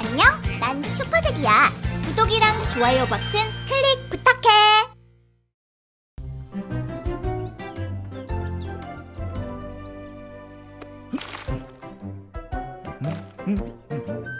안녕, 난 슈퍼잭이야. 구독이랑 좋아요 버튼 클릭 부탁해. 어?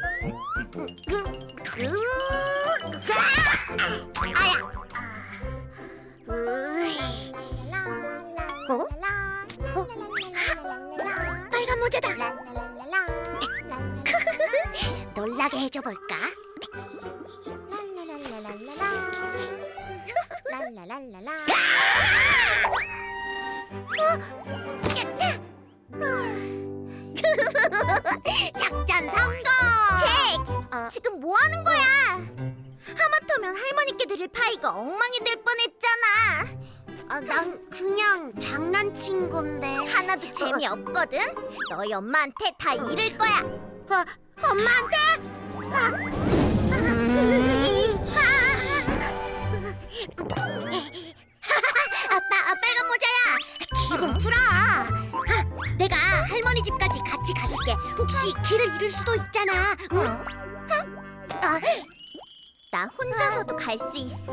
놀라게 해줘 볼까? 작전 성공! 잭! 지금 뭐 하는 거야? 하마터면 할머니께 드릴 파이가 엉망이 될 뻔했잖아. 아, 난 그냥 장난친 건데. 하나도 재미없거든. 너희 엄마한테 다 잃을 거야. 어, 엄마한테? 아. 아빠, 아, 빨간 모자야. 기분 풀어. 아, 내가 할머니 집까지 같이 가줄게. 혹시 길을 잃을 수도 있잖아. 응? 아, 나 혼자서도 갈 수 있어.